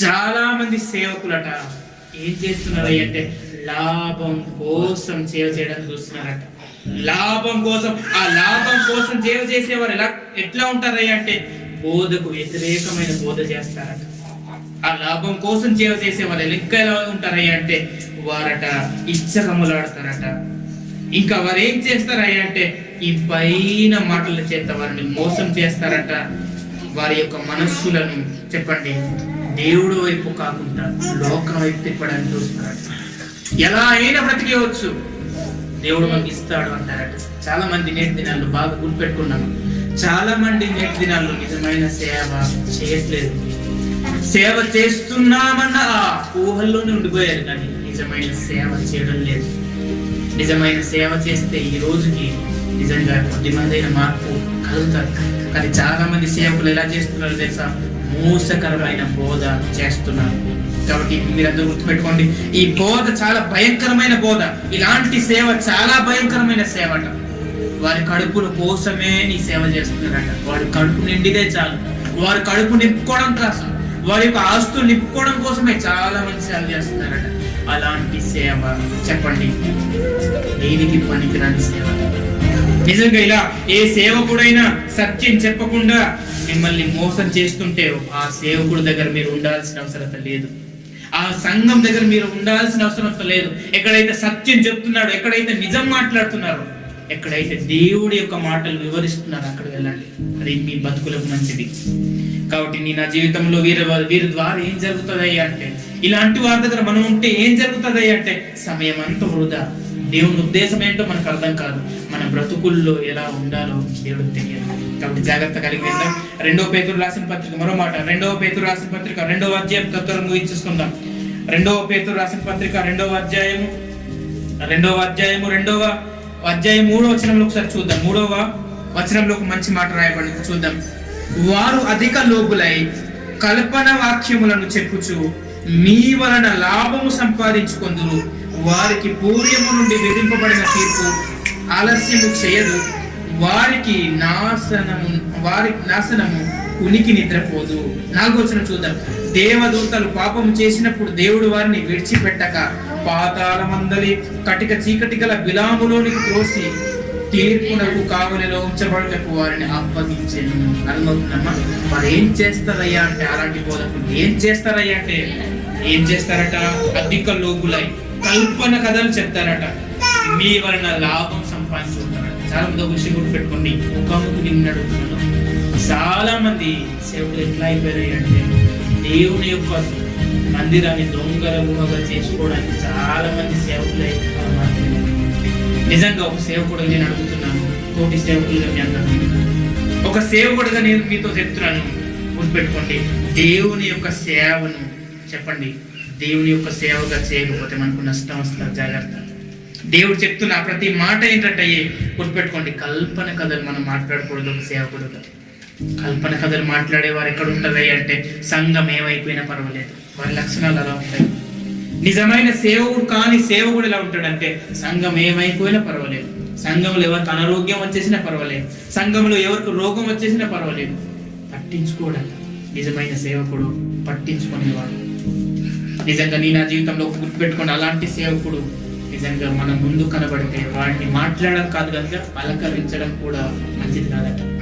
చాలా మంది సేవకులట ఏం చేస్తున్నారు అంటే లాభం కోసం సేవ చేయడానికి చూస్తున్నారట. లాభం కోసం ఆ లాభం కోసం సేవ చేసేవారు ఎలా ఎట్లా ఉంటారయ్య అంటే బోధకు వ్యతిరేకమైన బోధ చేస్తారట. ఆ లాభం కోసం సేవ చేసే వాళ్ళు లెక్క ఎలా ఉంటారయ్య అంటే వారట ఇచ్చకములాడతారట. ఇంకా వారు ఏం చేస్తారయ్య అంటే ఈ పైన మాటల చేత వారిని మోసం చేస్తారట. వారి యొక్క మనస్సులను చెప్పండి. దేవుడు వైపు కాకుండా లోకం వైపు తిప్పడానికి చూస్తున్నారట ఎలా అయినా బ్రతికేయవచ్చు. దేవుడు మనకి ఇస్తాడు అంటారట. చాలా మంది నేటి దినాల్లో బాగా గుర్తుపెట్టుకున్నాను. చాలా మంది నేటి దినాల్లో నిజమైన సేవ చేయట్లేదు. సేవ చేస్తున్నామన్న ఆ ఊహల్లోనే ఉండిపోయారు కానీ నిజమైన సేవ చేయడం లేదు. నిజమైన సేవ చేస్తే ఈ రోజుకి నిజంగా కొద్దిమందైన మార్పు కలుగుతారు. కానీ చాలా మంది సేవకులు ఎలా చేస్తున్నారు తెలుసా? మోసకరమైన బోధ చేస్తున్నారు. కాబట్టి మీరందరూ గుర్తుపెట్టుకోండి ఈ బోధ చాలా భయంకరమైన బోధ. ఇలాంటి సేవ చాలా భయంకరమైన సేవ అట. వారి కడుపుల కోసమే నీ సేవ చేస్తున్నారట. వారి కడుపు నిండిదే చాలు. వారి కడుపు నింపుకోవడం కోసం వారి యొక్క ఆస్తులు నింపుకోవడం కోసమే చాలా మంది సేవ చేస్తున్నారట. అలాంటి సేవ చెప్పండి. దేనికి పనికిరాని సేవ? నిజంగా ఇలా ఏ సేవకుడైనా సత్యం చెప్పకుండా మిమ్మల్ని మోసం చేస్తుంటే ఆ సేవకుడి దగ్గర మీరు ఉండాల్సిన అవసరత లేదు. ఆ సంఘం దగ్గర మీరు ఉండాల్సిన అవసరం లేదు. ఎక్కడైతే సత్యం చెప్తున్నాడో ఎక్కడైతే నిజం మాట్లాడుతున్నారో ఎక్కడైతే దేవుడి యొక్క మాటలు వివరిస్తున్నారో అక్కడ వెళ్ళాలి. అది మీ బతుకులకు మంచిది. కాబట్టి నీ నా జీవితంలో వీరి వీరి ద్వారా ఏం జరుగుతుంది అంటే ఇలాంటి వారి దగ్గర మనం ఉంటే ఏం జరుగుతుంది అంటే సమయం అంతా వృధా. దేవుని ఉద్దేశం ఏంటో మనకు అర్థం కాదు. మన బ్రతుకుల్లో ఎలా ఉండాలో దేవుడికి తెలియదు కాబట్టి జాగ్రత్త కలిగి వెళ్దాం. రెండవ పేతురు రాసిన పత్రిక మరో మాట. రెండవ పేతురు రాసిన పత్రిక రెండవ అధ్యాయం తత్వరం ముగించేసుకుందాం రెండవ పేతురు రాసిన పత్రిక రెండవ అధ్యాయము. రెండవ అధ్యాయము రెండవ అధ్యాయం మూడవ వచనంలో ఒకసారి చూద్దాం. మూడవ వచనంలో ఒక మంచి మాట రాయబడింది. చూద్దాం. వారు అధిక లోబులై కల్పన వాక్యములను చెప్పుచు మీ వలన లాభము సంపాదించుకొందురు. వారికి పూర్యము నుండి విధింపబడిన తీర్పు ఆలస్యము చేయదు. వారికి నాశనము వారి నాశనము ఉనికి నిద్రపోదు. నాలుగోచన చూద్దాం. దేవదూతలు పాపము చేసినప్పుడు దేవుడు వారిని విడిచిపెట్టక పాతాల మందలి కటిక చీకటి గల విలాములోనికి త్రోసి తీర్పునకు కావలిలో ఉంచబడటకు వారిని అప్పగించాను. అర్థమవుతుందమ్మా? మరి ఏం చేస్తారయ్యా అంటే అలాంటి బోధకులు ఏం చేస్తారయ్యా అంటే ఏం చేస్తారట? అధిక లోగులై కల్పన కథలు చెప్తారట. మీ వలన లాభం సంపాదించుకుంటారట చాలా మంది ఒక విషయం గుర్తుపెట్టుకోండి ముఖముకు నిన్ను అడుగుతున్నాను చాలా మంది సేవకులు ఎట్లా అయిపోయారు అంటే దేవుని యొక్క మందిరాన్ని దొంగల గుహగా చేసుకోవడానికి చాలా మంది సేవకులు నిజంగా ఒక సేవకుడుగా నేను అడుగుతున్నాను తోటి సేవకులుగా నేను అంటున్నాను ఒక సేవకుడుగా నేను మీతో చెప్తున్నాను. గుర్తుపెట్టుకోండి. దేవుని యొక్క సేవను చెప్పండి. దేవుని యొక్క సేవగా చేయకపోతే మనకు నష్టం వస్తుంది? జాగ్రత్త. దేవుడు చెప్తున్న ప్రతి మాట ఏంటంటే గుర్తుపెట్టుకోండి. కల్పన కథలు మనం మాట్లాడకూడదు ఒక సేవకుడుగా కల్పన కథలు మాట్లాడేవారు ఎక్కడ ఉంటుంది అంటే సంఘం ఏమైపోయినా పర్వాలేదు. వారి లక్షణాలు అలా ఉంటాయి. నిజమైన సేవకుడు కాని సేవకుడు ఎలా ఉంటాడంటే సంఘం ఏమైపోయినా పర్వాలేదు. సంఘంలో ఎవరికి అనారోగ్యం వచ్చేసినా పర్వాలేదు. సంఘంలో ఎవరికి రోగం వచ్చేసినా పర్వాలేదు. పట్టించుకోవడం నిజమైన సేవకుడు పట్టించుకునేవాడు. నిజంగా నీ నా జీవితంలో గుర్తుపెట్టుకుని అలాంటి సేవకుడు నిజంగా మన ముందు కనబడితే వాడిని మాట్లాడడం కాదు కనుక పలకరించడం కూడా మంచిది కాదట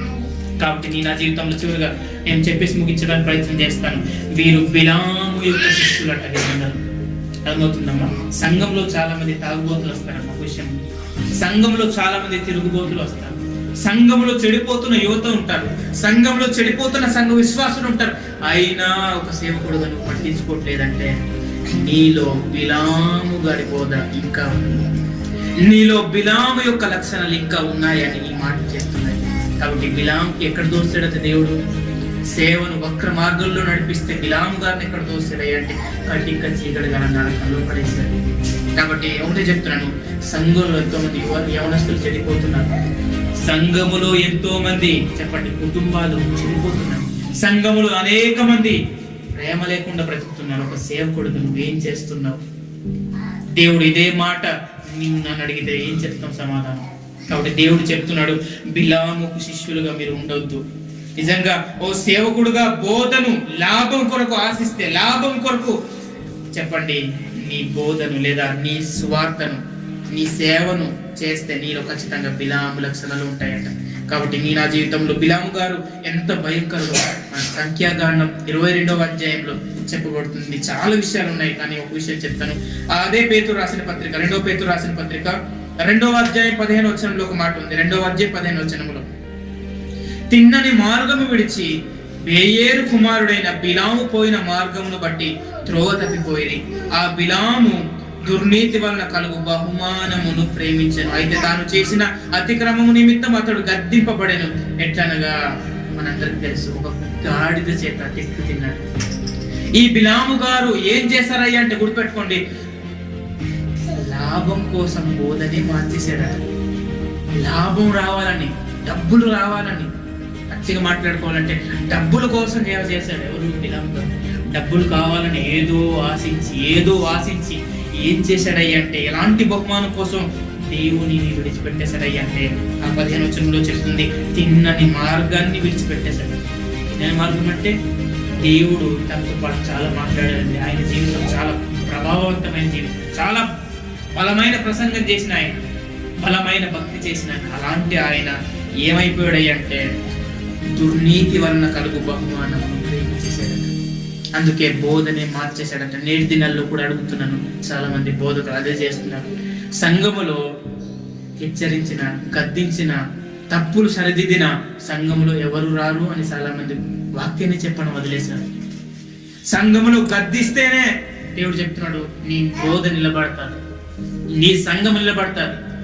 కాబట్టి నేను నా జీవితంలో చివరిగా నేను చెప్పేసి ముగించడానికి ప్రయత్నం చేస్తాను. వీరు బిలాము యొక్క శిష్యులట నిజంగా అర్థమవుతుందమ్మా? సంఘంలో చాలా మంది తాగుబోతులు వస్తారమ్మ విషయం. సంఘంలో చాలా మంది తిరుగుబోతులు వస్తారు. సంఘంలో చెడిపోతున్న యువత ఉంటారు. సంఘంలో చెడిపోతున్న సంఘ విశ్వాసులు ఉంటారు. అయినా ఒక సేవకుడు నువ్వు పట్టించుకోవట్లేదంటే నీలో బిలాము గారి బోధ ఇంకా? ఉంది నీలో బిలాము యొక్క లక్షణాలు ఇంకా ఉన్నాయని ఈ మాట చేస్తున్నాయి కాబట్టి బిలాంకి ఎక్కడ దోస్తాడట దేవుడు? సేవను వక్ర మార్గంలో నడిపిస్తే బిలాము గారిని ఎక్కడ దోస్తాడు అంటే కటిక చీకటి గల నరకంలో పడేస్తాడు కాబట్టి ఏమంటే చెప్తున్నాను సంఘంలో ఎంతో మంది యువ- యవనస్తులు చెడిపోతున్నారు. సంఘములో ఎంతో మంది చెప్పండి కుటుంబాలు చెడిపోతున్నారు. సంఘములు అనేక మంది ప్రేమ లేకుండా బ్రతుకుతున్నాను ఒక సేవకుడు నువ్వేం చేస్తున్నావు? దేవుడు ఇదే మాట నిన్ను నన్ను అడిగితే ఏం చెప్తాం సమాధానం? కాబట్టి దేవుడు చెప్తున్నాడు బిలాముకు శిష్యులుగా మీరు ఉండొద్దు. నిజంగా ఓ సేవకుడుగా బోధను లాభం కొరకు ఆశిస్తే లాభం కొరకు చెప్పండి నీ బోధను లేదా నీ స్వార్థను నీ సేవను చేస్తే నీలో ఖచ్చితంగా బిలాము లక్షణాలు ఉంటాయంట. కాబట్టి నీ నా జీవితంలో బిలాము గారు ఎంత భయంకరుడు మన సంఖ్యాకాండం ఇరవై రెండవ అధ్యాయంలో చెప్పబడుతుంది. చాలా విషయాలు ఉన్నాయి కానీ ఒక విషయం చెప్తాను. అదే పేతురు రాసిన పత్రిక రెండవ పేతురు రాసిన పత్రిక రెండవ అధ్యాయం పదిహేను వచనంలో ఒక మాట ఉంది. రెండవ అధ్యాయం పదిహేను వచనంలో తిన్నని మార్గము విడిచి బేయేరు కుమారుడైన బిలాము పోయిన మార్గమును బట్టి త్రోవ తప్పిపోయి ఆ బిలాము దుర్నీతి వలన కలుగు బహుమానమును ప్రేమించను. అయితే తాను చేసిన అతిక్రమము నిమిత్తం అతడు గద్దింపబడెను. ఎట్లనగా? మనందరికి తెలుసు ఒక గాడిద చేత తిట్టు తిన్నాడు. ఈ బిలాము గారు ఏం చేశారయ్యా అంటే గుర్తుపెట్టుకోండి. లాభం కోసం బోధనే మార్చేశాడట. లాభం రావాలని డబ్బులు రావాలని. మంచిగా మాట్లాడుకోవాలంటే డబ్బుల కోసం సేవ చేశాడు ఎవరు? బిలాము గారు. డబ్బులు కావాలని ఏదో ఆశించి ఏదో ఆశించి ఏం చేశాడయ్యా అంటే ఎలాంటి బహుమానం కోసం దేవుని విడిచిపెట్టేశాడయ్యా అంటే ఆ పదిహేను వచనంలో చెప్తుంది తిన్నని మార్గాన్ని విడిచిపెట్టేశాడు. తిన్నని మార్గం అంటే దేవుడు తనతో పాటు చాలా మాట్లాడాడండి. ఆయన జీవితం చాలా ప్రభావవంతమైన జీవితం. చాలా బలమైన ప్రసంగం చేసిన ఆయన. బలమైన భక్తి చేసిన అలాంటి ఆయన ఏమైపోయాడయ్యంటే దుర్నీతి వలన కలుగు బహుమానం. అందుకే బోధనే మార్చేశాడంట. నేటి దినాల్లో కూడా అడుగుతున్నాను. చాలామంది బోధకులు అదే చేస్తున్నారు. సంఘములో హెచ్చరించిన గద్దించిన తప్పులు సరిదిద్దిన సంఘములో ఎవరు రారు అని చాలామంది వాక్యాన్ని చెప్పడం వదిలేశారు. సంఘములో గద్దిస్తేనే దేవుడు చెప్తున్నాడు నీ బోధ నిలబడతాడు నీ సంఘం నిలబడతాడు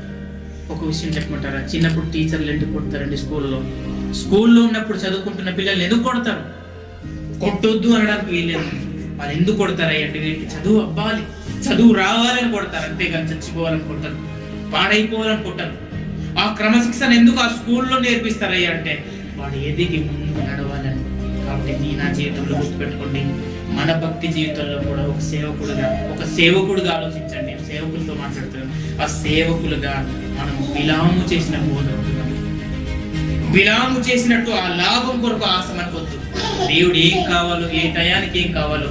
ఒక విషయం చెప్పమంటారా? చిన్నప్పుడు టీచర్లు ఎందుకు కొడతారండి స్కూల్లో? స్కూల్లో ఉన్నప్పుడు చదువుకుంటున్న పిల్లల్ని ఎందుకు కొడతారు? కొట్టొద్దు అనడానికి వీలేదు వాళ్ళు ఎందుకు కొడతారు అంటే వీరికి చదువు అవ్వాలి చదువు రావాలని కొడతారు. అంతేగాని చచ్చిపోవాలని కొట్టరు పాడైపోవాలని కొట్టరు. ఆ క్రమశిక్షణ ఎందుకు ఆ స్కూల్లో నేర్పిస్తారయ్యా అంటే వాడు ఎదిగి ముందు నడవాలని. కాబట్టి నీ నా జీవితంలో గుర్తుపెట్టుకోండి. మన భక్తి జీవితంలో కూడా ఒక సేవకుడుగా ఒక సేవకుడుగా ఆలోచించండి. సేవకులతో మాట్లాడుతున్నాను ఆ సేవకులుగా మనం విలాము చేసిన బోధ విలాము చేసినట్టు ఆ లాభం కొరకు ఆశ మనకొద్దు. దేవుడు ఏం కావాలో ఏ టయానికి ఏం కావాలో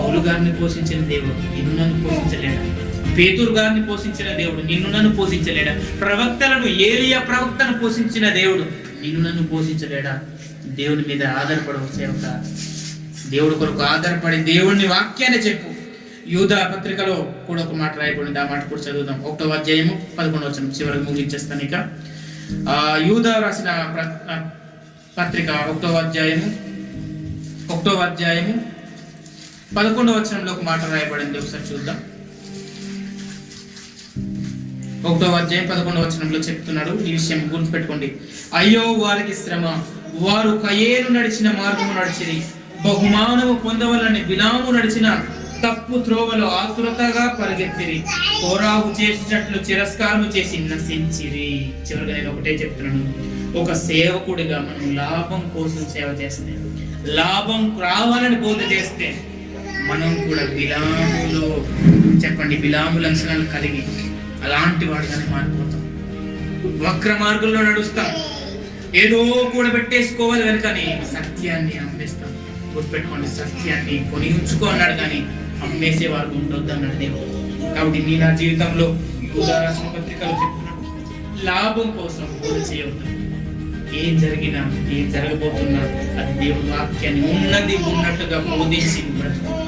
పౌలు గారిని పోషించిన దేవుడు నిన్ను నన్ను పోషించలేడా. పేతురు గారిని పోషించిన దేవుడు నిన్ను నన్ను పోషించలేడా. ప్రవక్తలను ఏలియా ప్రవక్తను పోషించిన దేవుడు నిన్ను నన్ను పోషించలేడా? దేవుని మీద ఆధారపడవు సేవక దేవుడు కొరకు ఆధారపడి దేవుడిని వాక్యాన్ని చెప్పు. యూదా పత్రికలో కూడా ఒక మాట రాయబడింది. ఆ మాట కూడా చదువుదాం. ఒకటో అధ్యాయము పదకొండవ వచనం. చివరికి ముగించేస్తాను ఇక. ఆ యూదా రాసిన పత్రిక ఒకటో అధ్యాయము ఒకటో అధ్యాయము పదకొండవ వచనంలో ఒక మాట రాయబడింది. ఒకసారి చూద్దాం. ఒకటో అధ్యాయం పదకొండవ వచనంలో చెప్తున్నాడు. ఈ విషయం గుర్తుపెట్టుకోండి. అయ్యో వారికి శ్రమ. వారు కయేను నడిచిన మార్గము నడిచిరి. బహుమానము పొందవలని విలాము నడిచిన తప్పు త్రోవలో ఆతురతగా పరిగెత్తిరి. కోరాహు చేసినట్లు తిరస్కారము చేసి నశించిరి. చివరిగా నేను ఒకటే చెప్తున్నాను. ఒక సేవకుడిగా మనం లాభం కోసం సేవ చేస్తున్నాడు లాభం రావాలని బోధ చేస్తే మనం కూడా బిలాములు చెప్పండి బిలాము లక్షణాలు కలిగి అలాంటి వాడుగానే మారిపోతాం. వక్ర మార్గంలో నడుస్తాం. ఏదో కూడా పెట్టేసుకోవాలి వెనుకని సత్యాన్ని అమ్మేస్తాం. గుర్తుపెట్టుకోండి సత్యాన్ని కొని ఉంచుకో అన్నాడు కానీ అమ్మేసే వారు ఉండొద్దు అన్నాడు దేవుడు. కాబట్టి నీ నా జీవితంలో యూదా పత్రికలు చెప్తున్నాడు లాభం కోసం బోధ చేయవద్దు. ఏం జరిగినా ఏం జరగబోతున్నా అది దేవుని వాక్యాన్ని ఉన్నది ఉన్నట్టుగా బోధించి బ్రతుకు.